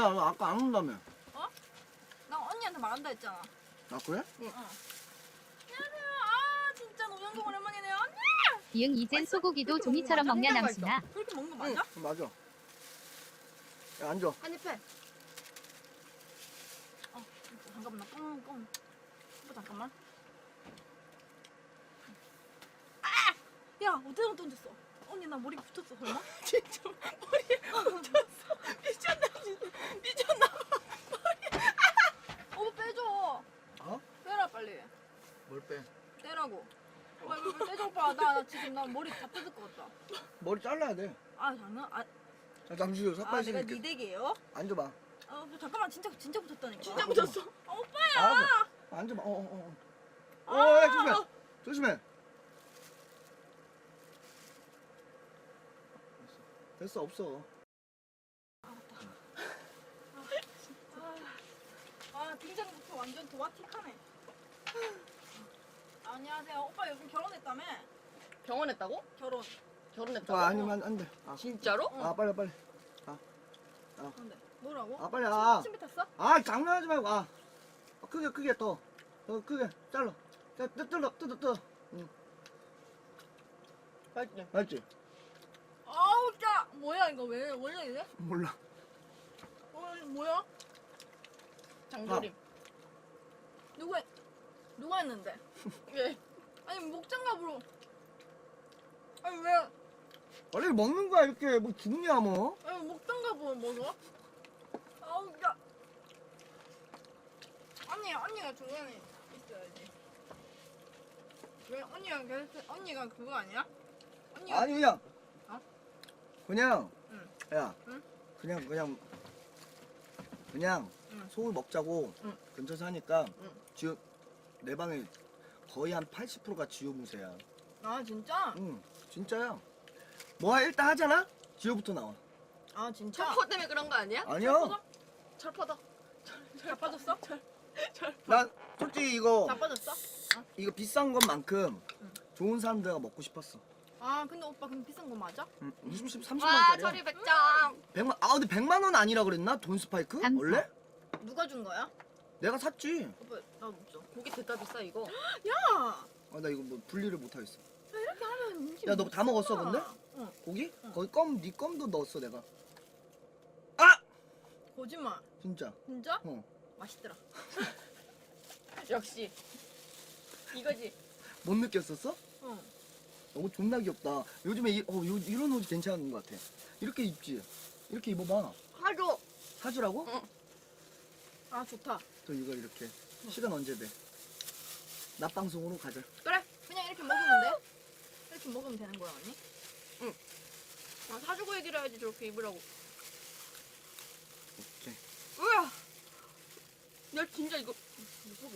야, 너 아까 안 온다며. 나 언니한테 말한다 했잖아. 아, 그래? 안녕하세요. 아 진짜 노영동 오랜만이네요. 언니. 이응 이젠 소고기도 종이처럼 먹냐 남순아 그렇게 먹는 거 맞아? 응, 맞아. 야, 앉아. 한입 해. 어 잠깐만 나 꽁, 꽁. 오빠 잠깐만. 아! 야 어디다 던졌어? 언니 나 머리 붙었어 설마? 진짜 머리에 붙었어. 미쳤나 진짜 미쳤나 머리. 아! 오빠 빼줘. 어? 빼라 빨리. 뭘 빼? 떼라고. 오빠 이거 좀 떼줘 오빠. 나, 나 지금 나 머리 다 뜯을 것 같다. 머리 잘라야 돼. 아 장난? 아, 자, 잠시 후아 삭발 내가 시킬 게. 니 댁이에요? 앉아봐. 아 오빠 잠깐만 진짜 진짜 붙었다니까. 진짜 붙었어? 아, 오빠야. 알았어. 앉아봐. 어, 어, 어. 아! 어, 야, 조심해. 조심해. 됐어, 없어. 아 등장부터 완전 도마틱하네. 아, 안녕하세요. 오빠 요즘 결혼했다며? 병원했다고? 결혼. 결혼했다고? 아, 아니면 안 돼. 아, 진짜로? 아 빨리, 빨리. 근데 뭐라고? 아, 빨리. 아, 침뱉 탔어? 아, 장난하지 말고. 아, 아, 크게, 크게 더. 더 크게. 잘라. 자, 뜯, 뜯어, 뜯어, 뜯어. 맛있지? 맞지? 아우 짜. 뭐야 이거 왜 원래 이래? 몰라. 어 뭐야? 장조림. 했- 누가 했는데? 예. 아니 목장갑으로. 아니 왜? 원래 먹는 거야, 이렇게. 뭐 죽냐, 뭐. 아니 목장갑으로 먹어? 아우 짜. 언니 언니가 중간에 있어야지. 왜 언니가 계속 언니가 그거 아니야? 언니가 아니, 그냥. 어? 그냥. 응. 야. 응? 그냥, 그냥. 그냥 응. 속을 먹자고 응. 근처에서 하니까 응. 지금 내 방에 거의 한 80%가 지효 무새야. 아 진짜? 응, 진짜야. 뭐 일단 하잖아? 지효부터 나와. 아 진짜? 철퍼 때문에 그런 거 아니야? 아니야. 철퍼다. 자빠졌어? 난 솔직히 이거 자빠졌어? 이거 비싼 것만큼 응. 좋은 사람들가 먹고 싶었어. 아 근데 오빠 근데 비싼 거 맞아? 응, 20, 30만 와, 원짜리. 철이 백장. 100만. 아 근데 100만 원 아니라 그랬나? 돈 스파이크? 원래? 누가 준 거야? 내가 샀지. 오빠 나 없어. 고기 됐다 비싸 이거. 야 아 나 이거 뭐 분리를 못 하겠어. 이렇게 하면 음식 야, 너다 못 먹었어? 근데? 응. 고기? 응. 거기 껌, 네 껌도 넣었어 내가. 아! 거짓말. 진짜. 진짜? 어. 맛있더라. 역시. 이거지. 못 느꼈었어? 응. 너무 존나 귀엽다. 요즘에 이, 어, 요, 이런 옷이 괜찮은 것 같아. 이렇게 입지. 이렇게 입어봐. 하죠. 사주라고? 응. 아 좋다. 또 이걸 이렇게. 시간 언제 돼? 낮 방송으로 가자. 그래. 그냥 이렇게 먹으면 돼? 이렇게 먹으면 되는 거야 언니? 아, 사주고 얘기를 해야지 저렇게 입으라고. 오케이. 으야. 야 진짜 이거 무서워.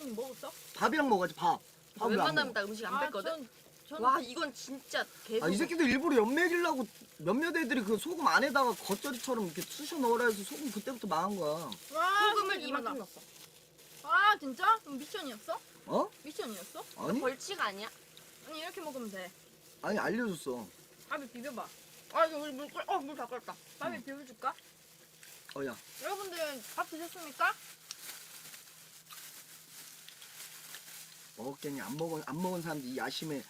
응 먹었어? 밥이랑 먹어야지 밥. 밥왜안 웬만하면 먹어? 나 음식 안 뺐거든. 전, 전... 와 이건 진짜 계속. 아, 이 새끼들 일부러 연맥이려고 몇몇 애들이 그 소금 안에다가 겉절이처럼 이렇게 쑤셔 넣으라 해서 소금 그때부터 망한 거야. 와, 소금을 진짜 이만큼. 넣었어. 아 진짜? 그럼 미션이었어? 어? 미션이었어? 아니? 벌칙 아니야? 아니 이렇게 먹으면 돼. 아니, 알려줬어. 밥에 비벼봐. 아 이거 우리 물 끓. 어물 다 끓었다. 밥에 비벼줄까? 어, 야. 여러분들 밥 드셨습니까? 먹었겠니? 안 먹은, 안 먹은 사람들이 이 야심에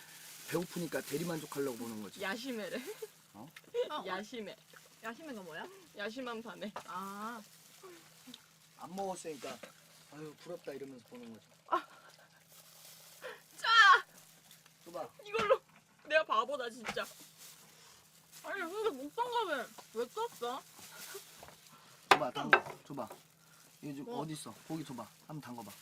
배고프니까 대리만족하려고 보는 거지. 야심해래. 어? 어, 야심해. 야심이가 뭐야? 야심한 밤에. 아 안 먹었으니까, 아유, 부럽다 이러면서 보는 거지. 짜. 줘봐. 이걸로 내가 바보다 진짜. 아니 근데 목장갑에 왜 떴어? 줘봐, 담궈. 줘봐. 이거 지금 뭐? 어디 있어? 고기 줘봐. 한번 담궈봐.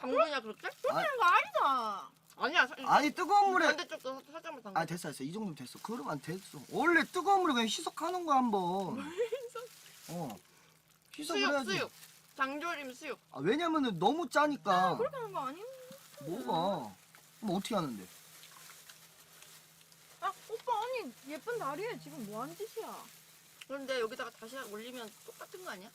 당근이야 그렇게? 아, 이거 아니다. 아니야. 사, 아니, 뜨거운 물에. 반대쪽도 살짝만 담가. 아, 됐어, 됐어. 이 정도면 됐어. 그러면 안 됐어. 원래 뜨거운 물에 그냥 희석하는 거야, 한번. 어. 희석을 수육 해야지. 수육. 장조림 수육. 아, 왜냐면은 너무 짜니까. 그렇게 하는 거 아니? 뭐가? 그럼 어떻게 하는데? 아 오빠 아니 예쁜 다리에 지금 뭐 하는 짓이야? 그런데 여기다가 다시 올리면 똑같은 거 아니야?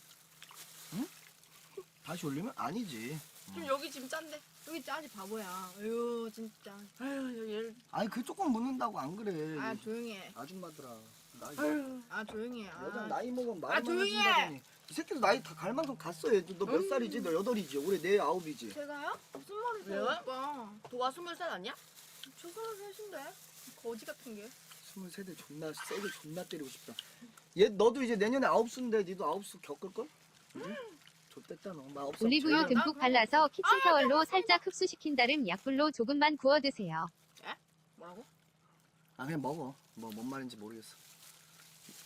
다시 올리면? 아니지. 지금 여기 지금 짠데. 여기 짜지 바보야. 아유 진짜. 아유 얘를 아니, 그 조금 묻는다고 안 그래. 아 조용히 해. 아줌마들아. 나 아유, 아 조용히 해. 여자 아, 나이 먹으면 아, 말 조용히 해! 이 새끼도 나이 다 갈 만큼 갔어 얘도 너몇 음. 살이지? 너 여덟이지? 올해 내 아홉이지? 제가요? 무슨 말이세요, 왜요? 도가 스물 살 아니야? 저 스물 셋인데 거지 같은 게. 스물 세대 존나 세게 존나 때리고 싶다 얘 너도 이제 내년에 아홉 수인데 니도 아홉 수 겪을걸? 응? 올리브유 없지? 듬뿍 발라서 키친 타월로 살짝 흡수시킨 다음 약불로 조금만 구워 드세요. 뭐라고? 아 그냥 먹어 뭐 뭔 말인지 모르겠어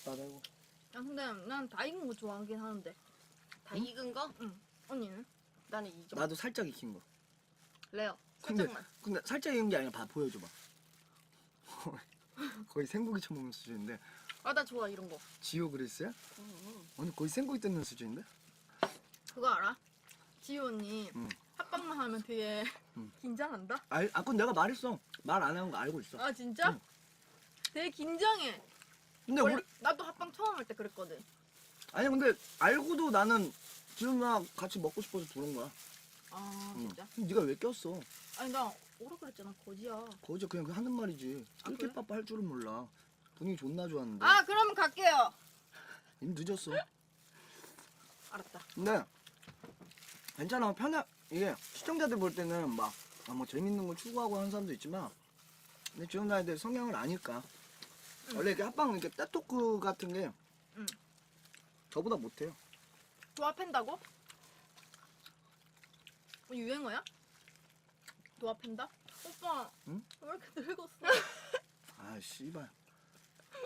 나대고 야 근데 난 다 익은 거 좋아하긴 하는데. 다 익은 거? 응. 언니는? 나는 이점 나도 살짝 익힌 거 레어. 근데- 살짝만. 근데 살짝 익은 게 아니라 봐 보여줘봐 거의 생고기 처먹는 수준인데 아 나 좋아 이런 거. 지오 그리스야? 음. 오늘 거의 생고기 뜯는 수준인데? 그거 알아? 지효 언니 응. 합방만 하면 되게 응. 긴장한다? 알, 아 그건 내가 말했어 말 안 하는 거 알고 있어 아 진짜? 응. 되게 긴장해. 근데 원래 우리 나도 합방 처음 할 때 그랬거든. 아니 근데 알고도 나는 지훈아 같이 먹고 싶어서 부른 거야 아 응. 진짜? 그럼 네가 왜 꼈어 아니 나 오라 그랬잖아 거지야. 거기서 그냥 그 하는 말이지 아, 이렇게 그래? 빠빠 할 줄은 몰라 분위기 존나 좋았는데 아 그러면 갈게요. 이미 늦었어 알았다. 근데 괜찮아 편해 이게 시청자들 볼 때는 막 아, 뭐 재밌는 거 추구하고 하는 사람도 있지만 근데 지금 나이들 성향을 아니까 응. 원래 이렇게 합방 이렇게 떼토크 같은 게 응. 저보다 못해요 도합한다고? 뭐 유행어야? 도합한다? 오빠 응? 왜 이렇게 늙었어? 아 씨발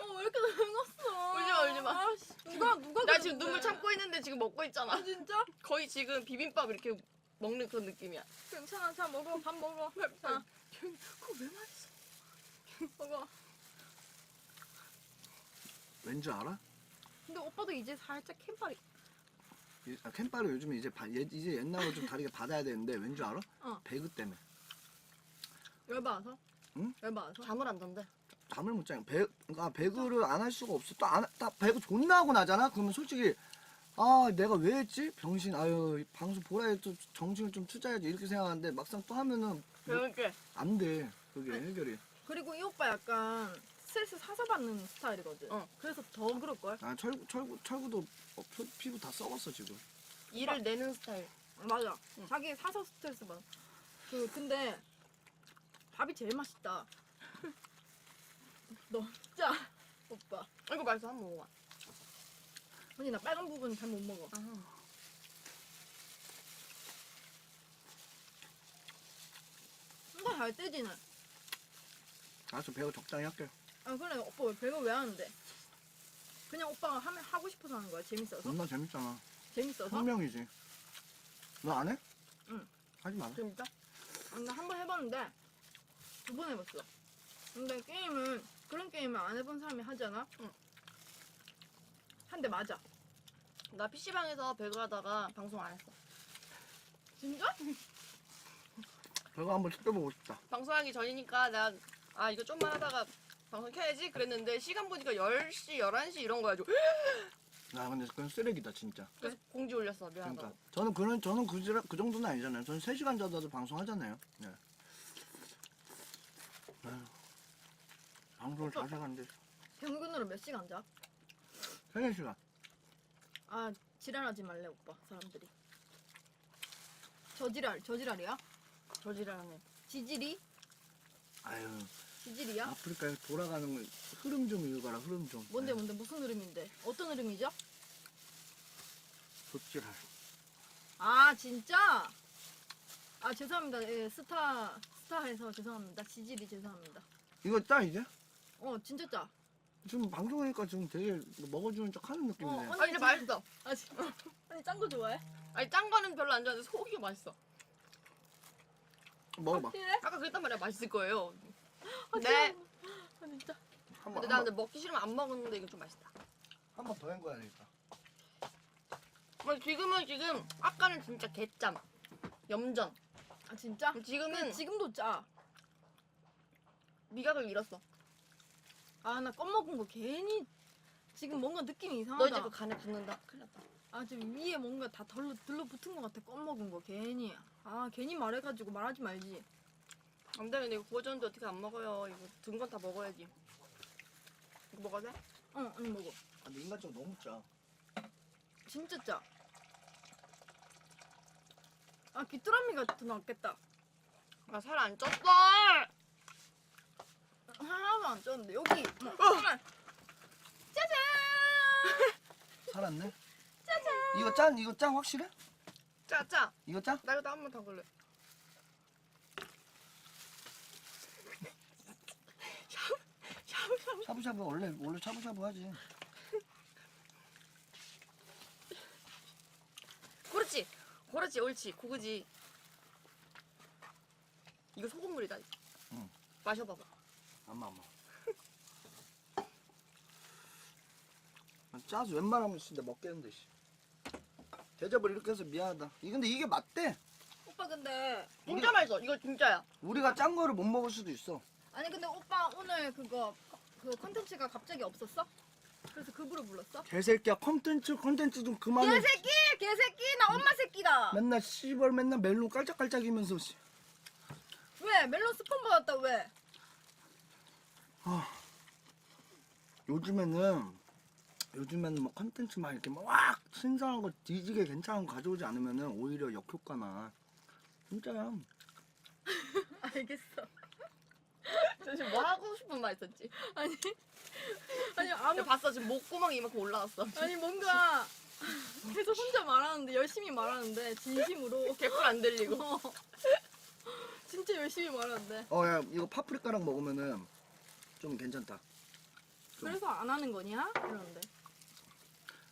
어, 왜 이렇게 늙었어? 울지 마, 울지 마. 아, 씨, 누가 누가 나 지금 그랬는데? 눈물 참고 있는데 지금 먹고 있잖아. 아 진짜? 거의 지금 비빔밥 이렇게 먹는 그런 느낌이야. 괜찮아 자 먹어 밥 먹어 자 그거 왜 말했어? 먹어 왠지 알아? 근데 오빠도 이제 살짝 캠파리 이- 아, 캠파를 요즘에 이제 바- 예- 이제 옛날로 좀 다르게 받아야 되는데 왠지 알아? 어. 배그 때문에 열받아서? 응? 열받아서? 잠을 안 잔대. 잠을 못 자요. 배, 그러니까 배그를 안 할 수가 없어. 또 안, 딱 배그 존나 하고 나잖아. 그러면 솔직히 아 내가 왜 했지? 병신 아유 이 방송 보라 해도 정신을 좀 투자해야지 이렇게 생각하는데 막상 또 하면은 뭐, 그렇게. 안 돼. 그게 해결이. 그리고 이 오빠 약간 스트레스 사서 받는 스타일이거든 어. 그래서 더 그럴 걸? 아 철구 철구 철구도 어, 피- 피부 다 썩었어 지금. 일을 내는 스타일. 맞아 응. 자기 사서 스트레스 받아 그 근데 밥이 제일 맛있다 너 진짜 오빠 이거 맛있어 한 번 먹어봐. 언니 나 빨간 부분 잘 못 먹어 뭔가 잘 떼지는 알았어 배그 적당히 할게. 아 그래 오빠 왜 배가 왜 하는데 그냥 오빠가 하면 하고 싶어서 하는 거야 재밌어서 존나 재밌잖아. 재밌어서 혁명이지. 너 안 해? 응. 하지 마라. 진짜? 나한 번 해봤는데 두 번 해봤어 근데 게임은 그런 게임을 안 해본 사람이 하잖아 응. 한 대 맞아 나 PC방에서 배그 하다가 방송 안 했어. 진짜? 배그 한번 시켜보고 싶다. 방송하기 전이니까 나, 아, 이거 좀만 하다가 방송 켜야지 그랬는데 시간 보니까 10시, 11시 이런 거야. 나 근데 그건 쓰레기다 진짜. 그래서 공지 올렸어. 미안하다고. 그러니까 저는 그런 저는 그, 지- 그 정도는 아니잖아요. 저는 3시간 자다도 방송하잖아요. 네. 아유, 방송을 자주 하는데 평균으로 몇 시간 자? 3, 4시간. 아 지랄하지 말래 오빠 사람들이 저지랄 저지랄이야? 저지랄하네. 지질이? 아유 지질이야? 아프리카에서 돌아가는 거 흐름 좀 읽어라 흐름 좀. 뭔데 아유, 뭔데 무슨 흐름인데 어떤 흐름이죠? 족지랄. 아 진짜? 아 죄송합니다 예, 스타 스타에서 죄송합니다 지질이 죄송합니다 이거 짜 이제? 어 진짜 짜 지금 방송하니까 지금 되게 뭐 먹어주는 척 하는 느낌이네. 어, 아, 이제 맛있어. 아 진짜 아니 짠 거 좋아해? 아니, 짠 거는 별로 안 좋아하는데 소고기가 맛있어. 먹어봐. 확실해? 아까 그랬단 말이야. 맛있을 거예요. 아, 네. 진짜. 아 진짜 한번 근데 나 근데 먹기 싫으면 안 먹었는데 이거 좀 맛있다. 한 번 더 헹궈야 되겠다. 뭐 지금은 지금 아까는 진짜 개짬. 염전. 아 진짜? 지금은 근데 지금도 짜. 미각을 잃었어. 아 나 껌 먹은 거 괜히 지금 뭔가 느낌이 너 이상하다. 이제 그 간에 붙는다. 큰일 났다. 아 지금 위에 뭔가 다 덜러 들러 붙은 것 같아. 껌 먹은 거 괜히. 아 괜히 말해가지고 말하지 말지. 안 돼, 근데 이거 구워졌는데 어떻게 안 먹어요. 이거 든 건 다 먹어야지. 이거 먹어도 돼? 어 언니 먹어. 아, 근데 인간적으로 너무 짜. 진짜 짜. 아 귀뚜라미가 더 낫겠다. 나 살 안 쪘어. 하나도 안 쪘는데 여기. 뭐, 어. 짜잔. 살았네. 짜잔. 이거 짠 이거 짠 확실해? 짜, 짜. 이거 짠? 나 이거 한번 더 걸래. 샤브샤브 원래 원래 샤브샤브 하지. 그렇지. 그렇지, 옳지. 고그지. 이거 소금물이다. 응. 마셔봐봐. 안마 안마. 짜서 웬만하면 진짜 먹겠는데 씨. 대접을 이렇게 해서 미안하다. 이 근데 이게 맞대. 오빠 근데 진짜 맛있어. 이거 진짜야. 우리가 짠 거를 못 먹을 수도 있어. 아니 근데 오빠 오늘 그거 그 컨텐츠가 갑자기 없었어? 그래서 그부를 불렀어? 개새끼야 컨텐츠 컨텐츠 좀 그만해. 개새끼 개새끼 나 엄마 새끼다. 맨날 씨발 맨날 멜론 깔짝깔짝이면서 씨. 왜 멜론 스폰 받았다 왜? 요즘에는 요즘에는 뭐 컨텐츠 막 이렇게 막 신선한 거 뒤지게 괜찮은 거 가져오지 않으면은 오히려 역효과나 진짜야. 알겠어. 저 지금 뭐 하고 싶은 말 있었지? 아니 아니 너 아무 봤어? 지금 목구멍이 이만큼 올라왔어. 아니 뭔가 계속 혼자 말하는데 열심히 말하는데 진심으로 개꿀 안 들리고. 어. 진짜 열심히 말하는데 어야 이거 파프리카랑 먹으면은 좀 괜찮다. 좀. 그래서 안 하는 거냐? 이러는데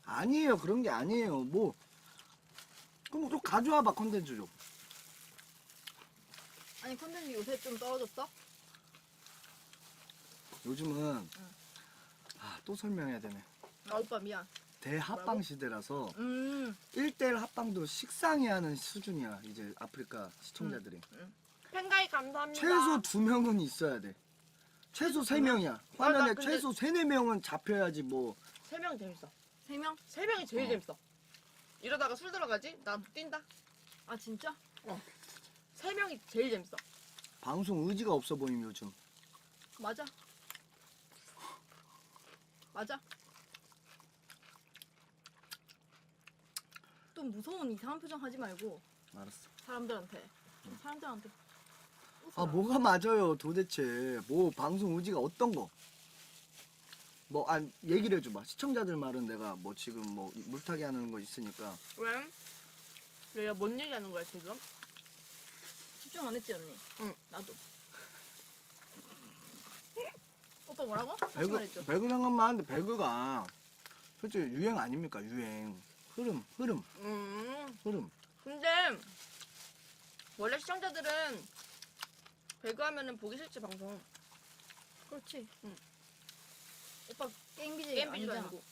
아니에요 그런 게 아니에요 뭐 그럼 또 가져와 봐 컨텐츠 좀. 아니 컨텐츠 요새 좀 떨어졌어? 요즘은 아 또 설명해야 되네. 아 오빠 미안 대합방 시대라서 음 1대1 합방도 식상해 하는 수준이야 이제 아프리카 시청자들이. 팬가이 감사합니다. 최소 두 명은 있어야 돼. 최소 세 명이야. 화면에 근데- 최소 세네 명은 잡혀야지 뭐. 세 명 재밌어. 세 명 세 명이 제일 어. 재밌어. 이러다가 술 들어가지? 나 뛴다. 아 진짜? 세 명이 제일 재밌어. 방송 의지가 없어 보임 요즘. 맞아 맞아 또 무서운 이상한 표정 하지 말고 알았어. 사람들한테 사람들한테 아. 뭐가 맞아요 도대체. 뭐 방송 의지가 어떤 거? 뭐, 아, 얘기를 해줘봐. 시청자들 말은 내가 뭐 지금 뭐 물타기 하는 거 있으니까. 왜? 내가 뭔 얘기하는 거야 지금? 집중 안 했지 언니? 응. 나도 오빠 뭐라고? 다시 배그, 말해줘 배그 상관만 하는데 배그가 솔직히 유행 아닙니까? 유행. 흐름, 흐름, 음. 흐름. 근데 원래 시청자들은 배그하면은 보기 싫지 방송. 그렇지 응. 오빠 게임 BJ 게임 아니잖아 아니고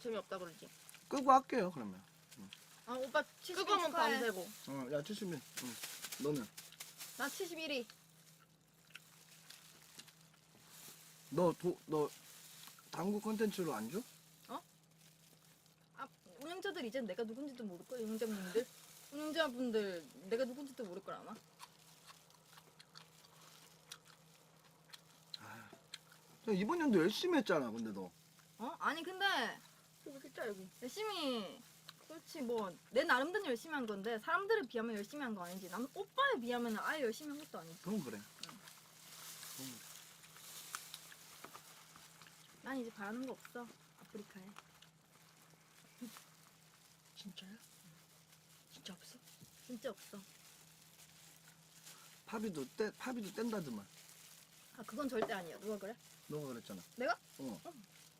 재미없다 그러지. 끄고 할게요, 그러면. 아 오빠 70일 그거면 축하해 밤새고. 어, 야, 70일. 응. 너는? 나 71위 너, 도, 너, 당구 컨텐츠로 안 줘? 아 운영자들 이제 내가 누군지도 모를걸 운영자분들 운영자분들 내가 누군지도 모를 걸 아마 이번 연도 열심히 했잖아, 근데 너. 어? 아니 근데 이거 진짜 여기. 열심히 그렇지 뭐 내 나름대로 열심히 한 건데 사람들에 비하면 열심히 한 거 아니지 남 오빠에 비하면 아예 열심히 한 것도 아니지 그건 그래. 난 이제 바라는 거 없어 아프리카에 진짜야? 진짜 없어? 진짜 없어 파비도 떼, 파비도 뗀다더만. 아 그건 절대 아니야 누가 그래? 너가 그랬잖아. 내가? 어.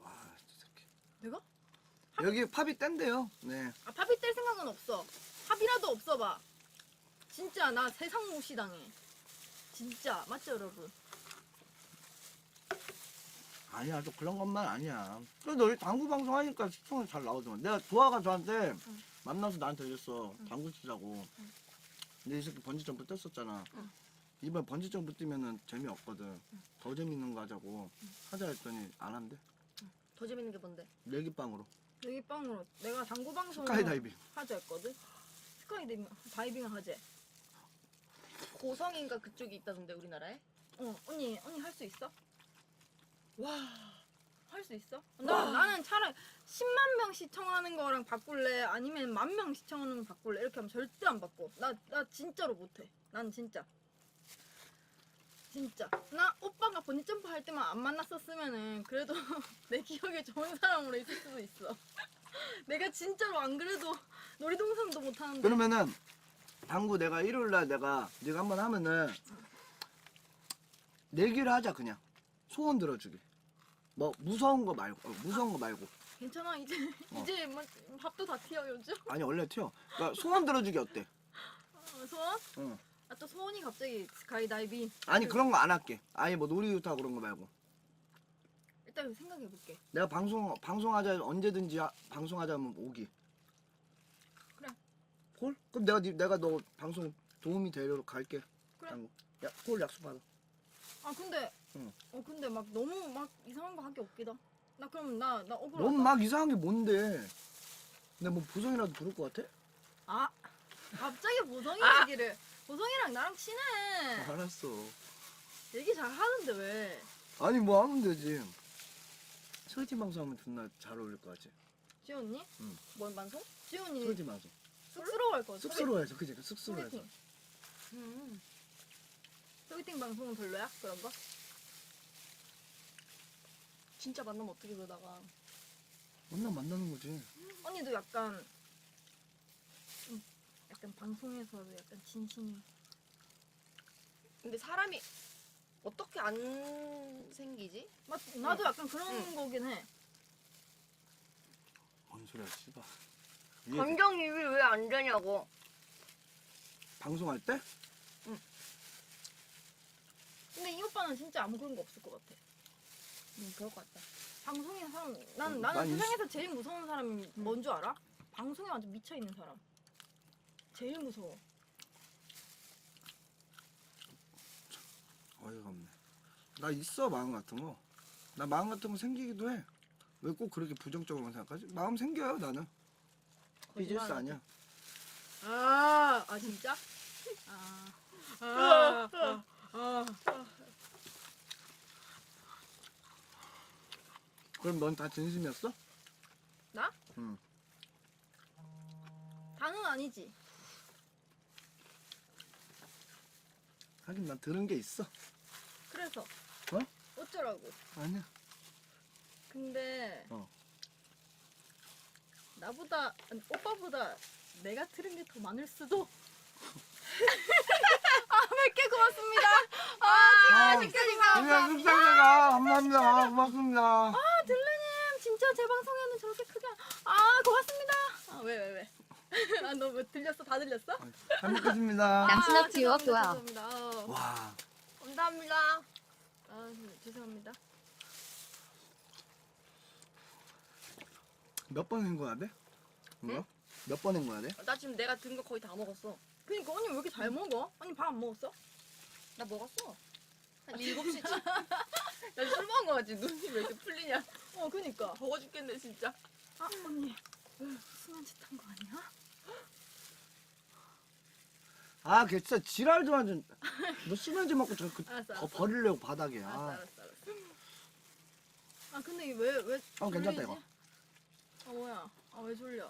와, 진짜. 내가? 여기 팝이 뗀대요. 네. 아 팝이 뗄 생각은 없어 팝이라도 없어 봐 진짜 나 세상 무시당해 진짜 맞죠 여러분 아니야, 또 그런 것만 아니야. 그래도 너희 당구 방송 하니까 시청자 잘 나오더만. 내가 도화가 저한테 만나서 나한테 그랬어. 당구 치자고. 근데 이 새끼 번지 점프 떴었잖아. 응. 이번 번지 점프 뛰면은 재미없거든. 더 재밌는 거 하자고 하자 했더니 안 한대. 더 재밌는 게 뭔데? 내기빵으로. 여기 빵으로 내가 당구 방송 스카이다이빙. 하자 했거든 스카이다이빙 다이빙 하재 고성인가 그쪽이 있다던데 우리나라에? 어 언니 언니 할 수 있어? 와. 할 수 있어? 나, 나는 차라리 10만 명 시청하는 거랑 바꿀래 아니면 만 명 시청하는 거 바꿀래 이렇게 하면 절대 안 바꿔 나, 나 진짜로 못해 난 진짜 진짜 나 오빠가 번지 점프 할 때만 안 만났었으면은 그래도 내 기억에 좋은 사람으로 있을 수도 있어 내가 진짜로 안 그래도 놀이동산도 못 하는데 그러면은 방구 내가 일요일 날 내가 네가 한번 하면은 내기를 하자 그냥 소원 들어주기. 뭐 무서운 거 말고 어, 무서운 거 말고 괜찮아 이제 어. 이제 뭐 밥도 다 튀어 요즘 아니 원래 튀어. 그러니까 소원 들어주기 어때? 어, 소원? 응. 아 또 소원이 갑자기 스카이다이빙 아니 그런 거 안 할게. 아예 뭐 놀이기구 타고 그런 거 말고. 일단 생각해 볼게 내가 방송 방송하자 언제든지 하- 방송하자면 오기. 그래. 콜? 그럼 내가 니- 내가 너 방송 도움이 되도록 갈게. 그래. 야, 콜 약속 받아. 아 근데 응. 어 근데 막 너무 막 이상한 거 하기 없기다 나 그럼 나 나 억울하다 넌 막 이상한 게 뭔데? 내가 뭐 보성이라도 부를 것 같아? 아 갑자기 보성이 아! 얘기를 보성이랑 나랑 친해 알았어. 얘기 잘 하는데 왜 아니 뭐 하면 되지. 설지 방송하면 존나 잘 어울릴 것 같지. 지훈이? 응. 뭔 방송? 지훈이 설지 방송. 쑥스러워할 거 같아 쑥스러워해서 그지? 쑥스러워해서. 소개팅 음. 소개팅 방송은 별로야? 그런 거? 진짜 만나면 어떻게 그러다가 만나 만나는 거지. 언니도 약간 좀 약간 방송에서도 약간 진심이 근데 사람이 어떻게 안 생기지? 맞, 나도 응. 약간 그런 응. 거긴 해 뭔 소리야, 씨발. 감정이입이 왜 안 되냐고. 방송할 때? 근데 이 오빠는 진짜 아무 그런 거 없을 것 같아 음, 그럴 것 같다. 방송에 사람 난 어, 나는 난 세상에서 제일 무서운 사람이 뭔 줄 알아? 방송에 완전 미쳐 있는 사람. 제일 무서워. 어이가 없네. 나 있어 마음 같은 거. 나 마음 같은 거 생기기도 해. 왜 꼭 그렇게 부정적으로만 생각하지? 마음 생겨요 나는. 비즈니스 거짓말 아니야. 아, 아 진짜? 아, 아, 아, 아. 그럼 넌 다 진심이었어? 나? 응. 다는 아니지. 하긴 난 들은 게 있어. 그래서 어? 어쩌라고? 아니야. 근데 어. 나보다 아니, 오빠보다 내가 들은 게 더 많을 수도. 아, 몇개 고맙습니다. 아, 진짜 그냥 속상해가 감사합니다. 아, 고맙습니다. 아, 들르님 진짜 제 방송에는 저렇게 크게 안- 아, 고맙습니다. 아, 왜, 왜, 왜? 아, 너뭐 들렸어? 다 들렸어? 잘 먹겠습니다. 남순업 아, 지옥 죄송합니다. 어. 와, 감사합니다. 아, 네, 죄송합니다. 몇번한 거야 돼? 이거? 몇번한 거야 돼? 나 지금 내가 든 거 거의 다 먹었어. 그니까 언니 왜 이렇게 잘 먹어? 언니 밥 안 먹었어? 나 먹었어. 한 7시쯤. 나 술 먹은 거 같지? 눈이 왜 이렇게 풀리냐? 어, 그니까. 더워 죽겠네, 진짜. 아, 언니. 순한 짓한 거 아니야? 아, 걔 진짜 지랄 좀 하지. 너 수면제 먹고 저 그 알았어, 더 알았어. 버리려고 바닥에. 알았어, 아, 알았어, 알았어. 아, 근데 왜, 왜. 어, 괜찮다? 이거. 아, 뭐야. 아, 왜 졸려?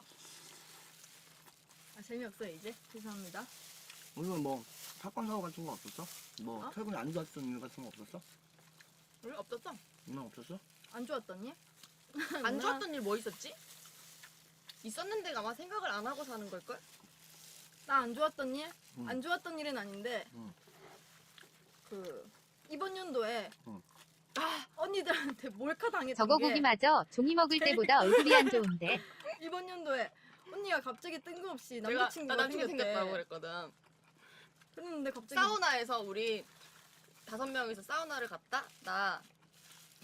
아, 재미없어요, 이제? 죄송합니다. 오늘 뭐 사건 사고 같은 거 없었어? 뭐 어? 최근에 안 좋았던 일 같은 거 없었어? 원래 없었어? 오늘 없었어? 안 좋았더니? 안 좋았던 일 뭐 있었지? 있었는데 아마 생각을 안 하고 사는 걸걸? 나 안 좋았던 일? 응. 안 좋았던 일은 아닌데 응. 그 이번 연도에 응. 아 언니들한테 몰카 당했던 저거 게 보기마저 종이 먹을 때보다 얼굴이 안 좋은데 이번 연도에 언니가 갑자기 뜬금없이 내가 남자친구가 나 생겼대 생겼다고 그랬거든. 그랬는데 갑자기 사우나에서 우리 다섯 명이서 사우나를 갔다. 나,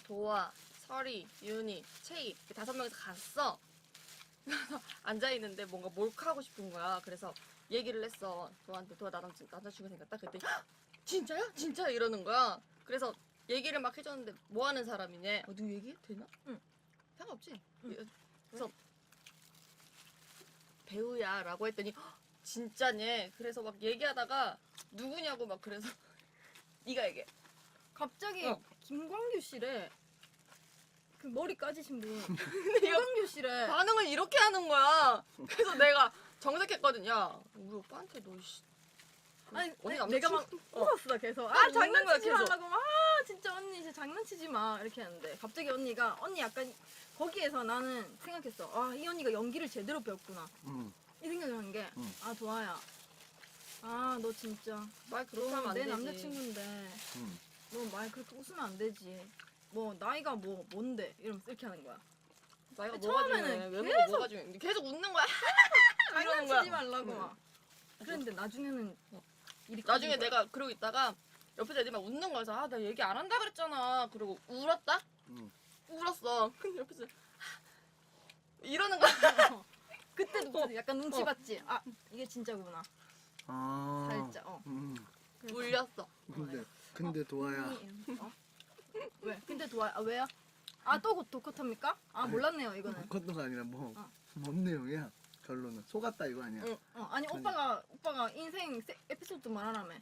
도아, 설이, 윤이, 채이 이렇게 다섯 명이서 갔어. 그래서 앉아 있는데 뭔가 몰카하고 싶은 거야. 그래서 얘기를 했어. 도한테 도아 나 남자 남자친구 생겼다. 그랬더니 "헉, 진짜야? 진짜 이러는 거야. 그래서 얘기를 막 해줬는데 뭐 하는 사람이냐? 어, 누구 얘기 되나? 응. 상관없지. 응. 그래서 배우야라고 했더니 "헉, 진짜네. 그래서 막 얘기하다가 누구냐고 막 그래서 네가 얘기해. 갑자기 어. 김광규 씨래 그 머리 까지신 분 이광규 씨래. 반응을 이렇게 하는 거야. 그래서 내가 정색했거든. 야, 우리 오빠한테 너 씨. 아니 언니 내- 내가 막 남자친구- 어. 웃었어 계속. 아, 아 웃는 거야, 장난치지 계속. 말라고. 막, 아 진짜 언니 이제 장난치지 마 이렇게 하는데 갑자기 언니가 언니 약간 거기에서 나는 생각했어. 아 이 언니가 연기를 제대로 배웠구나. 음. 이 생각을 한 게, 음. 아, 도아야. 아, 너 진짜. 말 그렇게 하면 너안내 되지. 남자친구인데, 음. 너 말 그렇게 웃으면 안 되지. 뭐, 나이가 뭐, 뭔데? 이러면서 이렇게 하는 거야. 나이가 뭐가 처음에는 중요해? 외모가 뭐가 중요해? 계속 웃는 거야. 이러는 거야. 장난치지 말라고 막. 그랬는데 나중에는 일이 나중에 커진 거야. 내가 그러고 있다가 옆에서 애들이 막 웃는 거여서 아, 나 얘기 안 한다 그랬잖아. 그리고 울었다? 음. 울었어. 근데 옆에서 이러는 거야. 그때도 약간 눈치 어. 봤지. 아, 이게 진짜구나. 아. 살짝, 어. 음. 울렸어. 근데 근데 도아야. 어? 왜? 근데 도아, 아, 왜요? 아, 또 도커탑니까? 아, 몰랐네요, 이거는. 그것도가 아니라 뭐, 어. 뭔 내용이야? 결론은 속았다 이거 아니야? 응. 어, 아니, 오빠가, 오빠가 인생 세- 에피소드 말하라며.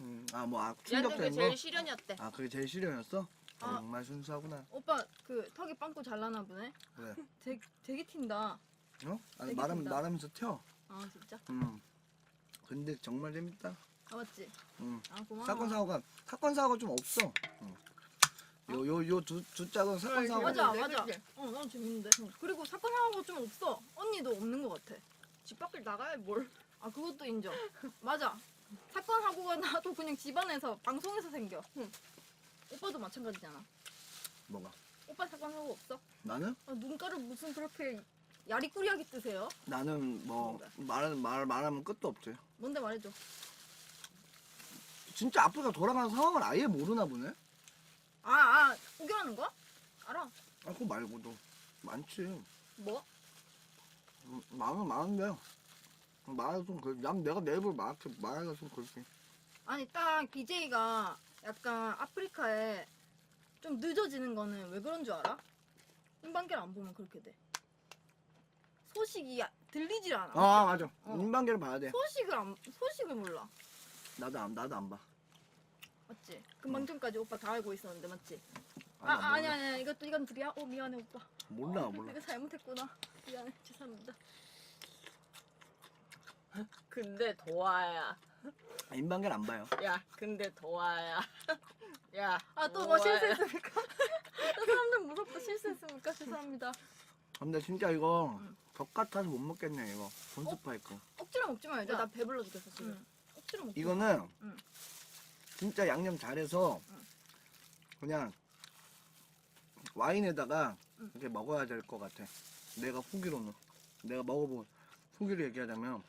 음. 아뭐 아, 얘한테 그게 충격적인 제일 거? 시련이었대. 아 그게 제일 시련이었어? 아. 정말 순수하구나. 오빠, 그, 턱이 빵꾸 잘 나나 보네? 왜? 되게, 되게 튄다. 어? 아니 말하면 긴다. 말하면서 튀어. 아, 진짜? 음. 근데 정말 재밌다. 아, 맞지? 음. 아, 고마워. 사건 사고가 사건 사고가 좀 없어. 요 요 요 두 두 짝은 사건 사고. 맞아, 네, 맞아. 그치? 어, 난 재밌는데. 그리고 사건 사고가 좀 없어. 언니도 없는 것 같아. 집 밖을 나가야 뭘. 아, 그것도 인정. 맞아. 사건 사고가 나도 그냥 집안에서 방송에서 생겨. 응. 오빠도 마찬가지잖아. 뭐가? 오빠 사건 사고 없어? 나는 아, 눈가를 무슨 그렇게 야리꾸리하게 뜨세요? 나는 뭐? 말은 말 말하면 끝도 없지. 뭔데 말해줘. 진짜 앞으로 돌아가는 상황을 아예 모르나 보네. 아, 아, 우결하는 거야? 알아. 아 그거 말고도 많지. 뭐? 음, 많은 많은데. 말은 좀 그, 난 내가 내 입을 막 말하기가 좀 그렇지. 아니, 딱 BJ가 약간 아프리카에 좀 늦어지는 거는 왜 그런 줄 알아? 인방길 안 보면 그렇게 돼. 소식이 야- 들리질 않아. 아 맞아. 어. 인방계를 봐야 돼. 소식을 안 소식을 몰라. 나도 안 나도 안 봐. 맞지? 금방 전까지 오빠 다 알고 있었는데 맞지? 아, 아니, 아 아니 몰라. 아니 이것도 이건 둘이야? 어 미안해 오빠. 몰라 아, 몰라. 내가 잘못했구나. 미안해 죄송합니다. 근데 도아야. 인방계를 안 봐요. 야, 근데 도아야. 야. 아 또 뭐 도아야. 실수했습니까? 또 사람들 무섭다 실수했습니까? 죄송합니다. 근데 진짜 이거 응. 덕 같아서 못 먹겠네 이거. 본스파이크. 억지로 먹지 말자. 나 배불러 죽겠어 지금. 응. 억지로 먹지. 마. 이거는 응. 진짜 양념 잘해서 응. 그냥 와인에다가 응. 이렇게 먹어야 될 것 같아. 내가 후기로는 내가 먹어본 후기를 얘기하자면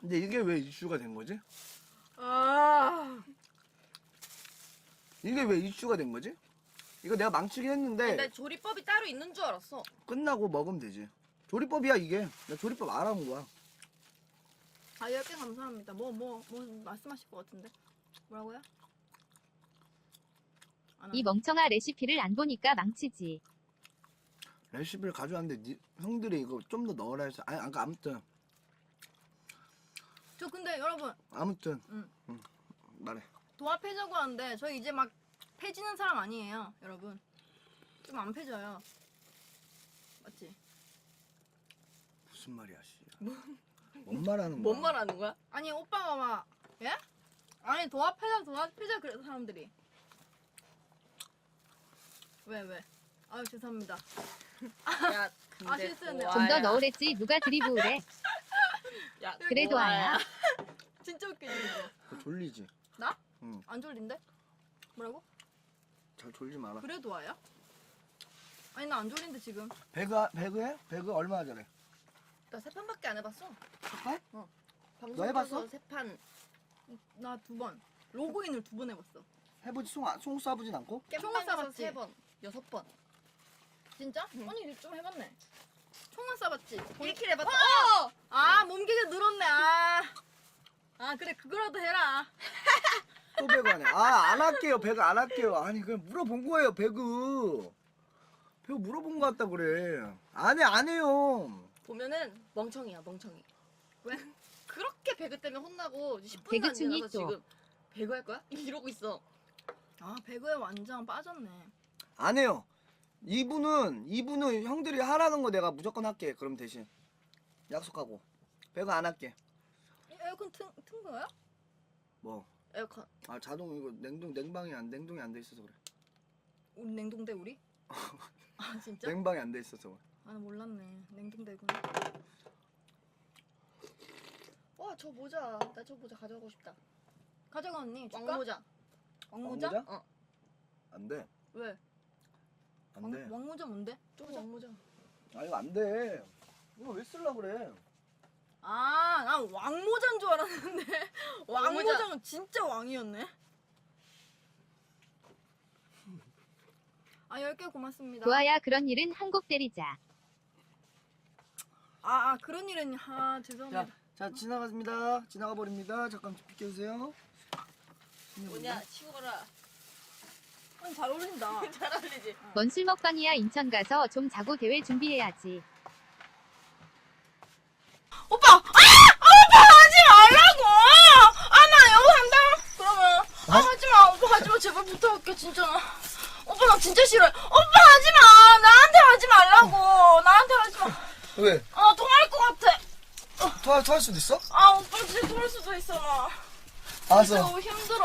근데 이게 왜 이슈가 된 거지? 아 이게 왜 이슈가 된 거지? 이거 내가 망치긴 했는데 나 조리법이 따로 있는 줄 알았어. 끝나고 먹으면 되지. 조리법이야 이게. 나 조리법 알아본 거야. 아, 10개 감사합니다. 뭐, 뭐, 뭐, 말씀하실 것 같은데? 뭐라고요? 안 이. 멍청아 레시피를 안 보니까 망치지. 레시피를 가져왔는데 니- 형들이 이거 좀 더 넣으라 해서 아니 아까 아무튼 저 근데 여러분, 아무튼 응. 응. 말해. 도합 패자고 하는데 저희 이제 막 패지는 사람 아니에요, 여러분. 좀 안 패져요. 맞지? 무슨 말이야 씨. 뭔 말하는 거야? 뭔 말하는 거야? 아니, 오빠가 막, 예? 아니, 도합 패자, 도합 패자, 그래서 사람들이. 왜, 왜? 아유, 죄송합니다. 야, 근데 아, 실수했네. 좀더 도아야. 넣으랬지 누가 드리블해. 야, 그래 도 아야. 진짜 웃기지, 이거. 너 졸리지? 나? 응. 안 졸린데? 뭐라고? 잘 졸지 마라. 그래 도 와요? 아니 나 안 졸린데 지금 배그 배그해? 배그 얼마나 잘해? 나 세 판밖에 안 해봤어. 잠깐? 방송 너 해봤어? 켜서 세 판. 나 두 번 로그인을 두 번 해봤어 해보지 송, 아- 송 쏴보진 않고? 깸방에서 쏴봤지? 세 번, 여섯 번. 진짜? 응. 아니 이좀 해봤네 총알 쏴봤지? 1킬 해봤어. 어! 아 몸개가 늘었네 아. 아 그래 그거라도 해라 또 배그 하네. 아 안 할게요. 배그 안 할게요. 아니 그냥 물어본 거예요. 배그. 배그 물어본 거 같다 그래. 안 해, 안 해요. 보면은 멍청이야, 멍청이. 왜? 그렇게 배그 때문에 혼나고 10분도 배그 안 지나서 층이 또. 지금 배그 할 거야? 이러고 있어. 아 배그에 완전 빠졌네 안 해요. 이분은 이분은 형들이 하라는 거 내가 무조건 할게. 그럼 대신 약속하고 배그 안 할게. 에어컨 튼, 튼 거야? 뭐? 에어컨. 아 자동 이거 냉동 냉방이 안 냉동이 안 돼 있어서 그래. 우리 냉동대 우리? 아 진짜? 냉방이 안 돼 있어서 그래. 아나 몰랐네 냉동대구나 와, 저 모자. 나 저 모자 가져가고 싶다. 가져가 언니 줄까? 왕모자. 왕모자? 왕모자? 어. 안 돼. 왜? 안 돼. 왕, 왕모자 뭔데? 저 왕모자. 아 이거 안 돼. 이거 왜 쓰려고 그래? 아난 왕모자인 줄 알았는데 왕모자. 왕모자는 진짜 왕이었네 아 10개 고맙습니다 도아야 그런 일은 한곡 때리자. 아, 아 그런 일은 아 죄송합니다 자, 자 지나갑니다. 지나가 버립니다. 잠깐 비켜주세요. 뭐냐, 치워라. 언니 잘 어울린다 잘 어울리지? 뭔술 먹방이야 인천 가서 좀 자고 대회 준비해야지. 오빠! 아! 오빠 하지 말라고! 아, 나 여기 한다! 그러면. 아, 하지 마. 오빠 하지 마. 제발 부탁할게, 진짜. 오빠 나 진짜 싫어해. 오빠 하지 마! 나한테 하지 말라고! 나한테 하지 마. 왜? 아, 통할 것 같아. 토할 토할 수도 있어? 아, 오빠 진짜 통할 수도 있어. 나. 알았어. 너무 힘들어.